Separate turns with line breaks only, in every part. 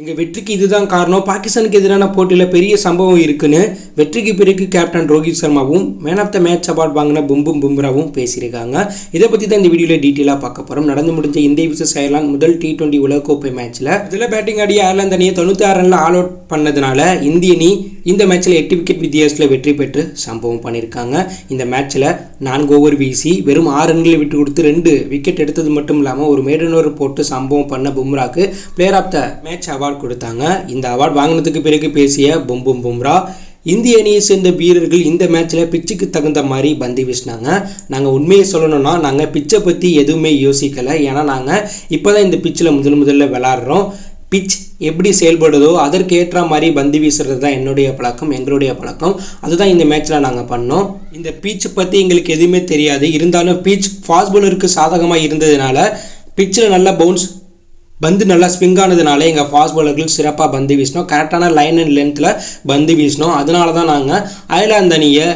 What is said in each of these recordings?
எங்கள் வெற்றிக்கு இதுதான் காரணம். பாகிஸ்தானுக்கு எதிரான போட்டியில் பெரிய சம்பவம் இருக்குன்னு வெற்றிக்கு பிறகு captain Rohit சர்மாவும் man of the match award வாங்கின பும்பும் பும்ராவும் பேசியிருக்காங்க. இதை பற்றி தான் இந்த வீடியோவில் டீட்டெயிலாக பார்க்க போகிறோம் நடந்து முடிஞ்ச இந்திய விசஸ் அயர்லாந்து முதல் டி டுவெண்ட்டி உலகக்கோப்பை மேட்ச்சில் இதில் பேட்டிங் ஆடிய அயர்லாந்து அணியை தொண்ணூற்றி ஆறு ரனில் ஆல் அவுட் பண்ணதுனால இந்திய அணி இந்த மேட்ச்சில் எட்டு விக்கெட் வித்தியாசத்தில் வெற்றி பெற்று சம்பவம் பண்ணியிருக்காங்க. இந்த மேட்ச்சில் நான்கு ஓவர் வீசி வெறும் ஆறு ரன்களை விட்டு கொடுத்து ரெண்டு விக்கெட் எடுத்தது மட்டும் இல்லாமல் ஒரு மேடனோர் போட்டு சம்பவம் பண்ண பும்ராக்கு player of the match award கொடுத்தாங்க. இந்த அவார்ட் வாங்கினதுக்கு பிறகு பேசிய பும்பும் பும்ரா இந்திய அணியை சேர்ந்த வீரர்கள் இந்த மேட்ச்சில் பிச்சுக்கு தகுந்த மாதிரி பந்து வீசினாங்க. நாங்கள் உண்மையை சொல்லணும்னா நாங்கள் பிச்சை பற்றி எதுவுமே யோசிக்கலை. ஏன்னா நாங்கள் இப்போ தான் இந்த பிச்சில் முதல் முதல்ல விளாட்றோம் பிச் எப்படி செயல்படுதோ அதற்கேற்ற மாதிரி பந்து வீசுறது தான் என்னுடைய பழக்கம் எங்களுடைய பழக்கம். அதுதான் இந்த மேட்ச்சில் நாங்கள் பண்ணோம். இந்த பீச் பற்றி எங்களுக்கு எதுவுமே தெரியாது. இருந்தாலும் பீச் ஃபாஸ்ட் பவுலருக்கு சாதகமாக இருந்ததுனால பிச்சில் நல்லா பவுன்ஸ் பந்து நல்லா ஸ்விங் ஆனதுனால எங்கள் ஃபாஸ்ட் பாலர்கள் சிறப்பாக பந்து வீசினோம் கரெக்டான லைன் அண்ட் லென்த்தில் பந்து வீசினோம் அதனால தான் நாங்கள் அயர்லாந்து அணியை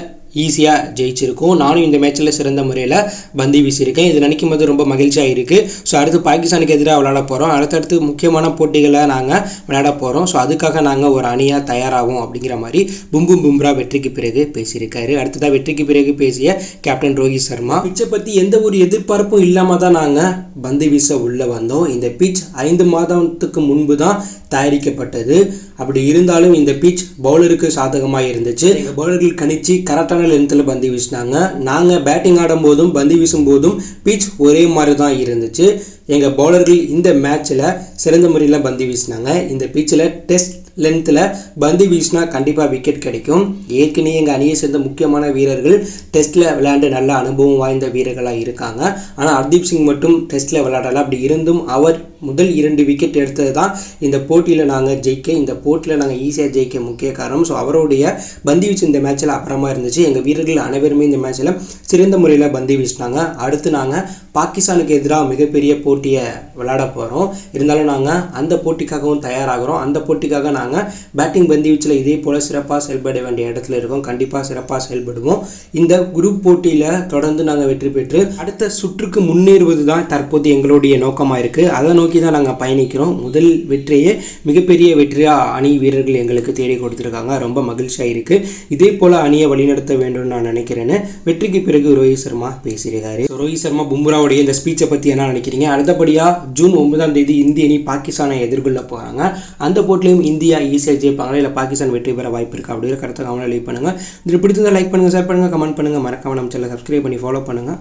ஈஸியாக ஜெயிச்சிருக்கோம். நானும் இந்த மேட்ச்சில் சிறந்த முறையில் பந்து வீசியிருக்கேன். இது நினைக்கும் போது ரொம்ப மகிழ்ச்சியாக இருக்குது ஸோ அடுத்து பாகிஸ்தானுக்கு எதிராக விளையாட போகிறோம் அடுத்தடுத்து முக்கியமான போட்டிகளை நாங்கள் விளையாட போகிறோம் ஸோ அதுக்காக நாங்கள் ஒரு அணியாக தயாராகும் அப்படிங்கிற மாதிரி பும்பும் பும்ரா வெற்றிக்கு பிறகு பேசியிருக்காரு. அடுத்ததாக வெற்றிக்கு பிறகு பேசிய கேப்டன் ரோஹித் சர்மா. பிச்சை பற்றி எந்த ஒரு எதிர்பார்ப்பும் இல்லாமல் தான் நாங்கள் பந்து வீச உள்ளே வந்தோம். இந்த பிச் ஐந்து மாதத்துக்கு முன்பு தான் தயாரிக்கப்பட்டது. அப்படி இருந்தாலும் இந்த பிச் பவுலருக்கு சாதகமாக இருந்துச்சு. பவுலர்கள் கணிச்சு கரெக்டான லென்த்தில் பந்து வீசினாங்க. நாங்கள் பேட்டிங் ஆடும் போதும் பந்து வீசும் போதும் பிச் ஒரே மாதிரி தான் இருந்துச்சு எங்கள் பவுலர்கள் இந்த மேட்ச்சில் சிறந்த முறையில் பந்து வீசினாங்க. இந்த பிச்சில் டெஸ்ட் லென்த்தில் பந்து வீசினா கண்டிப்பாக விக்கெட் கிடைக்கும். ஏற்கனவே எங்கள் அணியை சேர்ந்த முக்கியமான வீரர்கள் டெஸ்ட்டில் விளையாண்டு நல்ல அனுபவம் வாய்ந்த வீரர்களாக இருக்காங்க. ஆனால் ஹர்தீப் சிங் மட்டும் டெஸ்ட்டில் விளையாடல. அப்படி இருந்தும் அவர் முதல் இரண்டு விக்கெட் எடுத்தது தான் இந்த போட்டியில் நாங்கள் ஜெயிக்க இந்த போட்டியில் நாங்கள் ஈஸியாக ஜெயிக்க முக்கிய காரணம். ஸோ அவருடைய பந்து வீச்சு இந்த மேட்ச்சில் அப்புறமா இருந்துச்சு. எங்கள் வீரர்கள் அனைவருமே இந்த மேட்ச்சில் சிறந்த முறையில் பந்து வீசினாங்க. அடுத்து நாங்கள் பாகிஸ்தானுக்கு எதிராக மிகப்பெரிய போட்டியை விளையாட போகிறோம் இருந்தாலும் நாங்கள் அந்த போட்டிக்காகவும் தயாராகிறோம். அந்த போட்டிக்காக நாங்கள் பேட்டிங் பந்துவீச்சில் இதே போல் சிறப்பாக செயல்பட வேண்டிய இடத்துல இருக்கோம். கண்டிப்பாக சிறப்பாக செயல்படுவோம். இந்த குரூப் போட்டியில் தொடர்ந்து நாங்கள் வெற்றி பெற்று அடுத்த சுற்றுக்கு முன்னேறுவது தான் தற்போது எங்களுடைய நோக்கமாக இருக்குது அதை நோக்கி தான் நாங்கள் பயணிக்கிறோம். முதல் வெற்றியே மிகப்பெரிய வெற்றியாக அணி வீரர்கள் எங்களுக்கு தேடி கொடுத்துருக்காங்க. ரொம்ப மகிழ்ச்சியாக இருக்குது இதே போல் அணியை வழிநடத்த வேண்டும்னு நான் நினைக்கிறேன்னு. வெற்றிக்கு பிறகு ரோஹித் சர்மா பேசியிருக்காரு. ரோஹித் சர்மா பும்ராவுடைய இந்த ஸ்பீச்சை பற்றி என்ன நினைக்கிறீங்க? அடுத்தபடியாக ஜூன் ஒன்பதாம் தேதி இந்திய அணி பாகிஸ்தானை எதிர்கொள்ள போகிறாங்க அந்த போட்டிலையும் இந்தியா ஈஸியாக ஜெயிப்பாங்களா? இல்லை பாகிஸ்தான் வெற்றி பெற வாய்ப்பு இருக்கா? அப்படிங்கிற கருத்தை கவனம் லீவ் பண்ணுங்கள் இது பிடிச்சதை லைக் பண்ணுங்கள் ஷேர் பண்ணுங்கள் கமெண்ட் பண்ணுங்கள் மறக்காம நம்ம சேனல் சப்ஸ்கிரைப் பண்ணி ஃபாலோ பண்ணுங்கள்